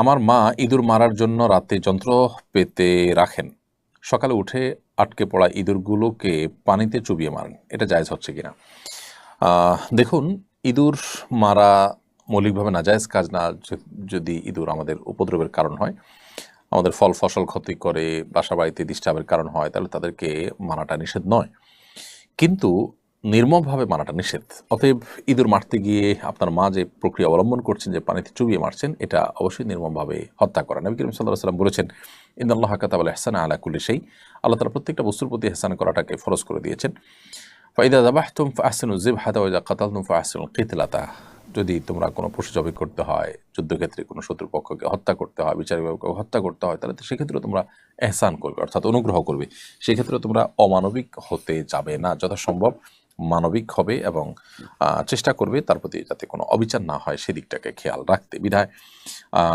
আমার মা ইঁদুর মারার জন্য রাতে যন্ত্র পেতে রাখেন। সকালে উঠে আটকে পড়া ইঁদুরগুলোকে পানিতে চুবিয়ে মারেন। এটা জায়েজ হচ্ছে কিনা? দেখুন, ইঁদুর মারা মৌলিকভাবে নাজায়েজ কাজ না যদি ইঁদুর আমাদের উপদ্রবের কারণ হয়, আমাদের ফল, ফসল ক্ষতি করে বাসা বাড়িতে ডিস্টার্বের কারণ হয়, তাহলে তাদেরকে মারাটা নিষেধ নয়। কিন্তু নির্মমভাবে মারাটা নিষেধ। অতএব ইঁদুর মারতে গিয়ে আপনার মা যে প্রক্রিয়া অবলম্বন করছেন, যে পানিতে চুবিয়ে মারছেন, এটা অবশ্যই নির্মমভাবে হত্যা করা। নবী করিম সাল্লাহ সাল্লাম বলেছেন ইন্দ আল্লাহ ইন্দাল্লাহ কাতাবাল এহসান আলা কুল্লি সেই আল্লাহ তালা প্রত্যেকটা বস্তুর প্রতি এহসান করাটাকে ফরজ করে দিয়েছেন। ফাইদা দাবাহতুম ফাহসিনু জিব হাদা ওয়াজা কাতালতুম ফাহসিনুল কিতলাতা। যদি তোমরা কোনো পশু জবাই করতে হয়, যুদ্ধক্ষেত্রে কোনো শত্রুপক্ষকে হত্যা করতে হয় বিচার বিভাগকে হত্যা করতে হয়, তাহলে তো সেক্ষেত্রে তোমরা এহসান করবে, অর্থাৎ অনুগ্রহ করবে। সেক্ষেত্রে তোমরা অমানবিক হতে যাবে না, যথাসম্ভব। মানবিক হবে এবং চেষ্টা করবে তার প্রতি যাতে কোনো অবিচার না হয় সেদিকটাকে খেয়াল রাখতে। বিধায়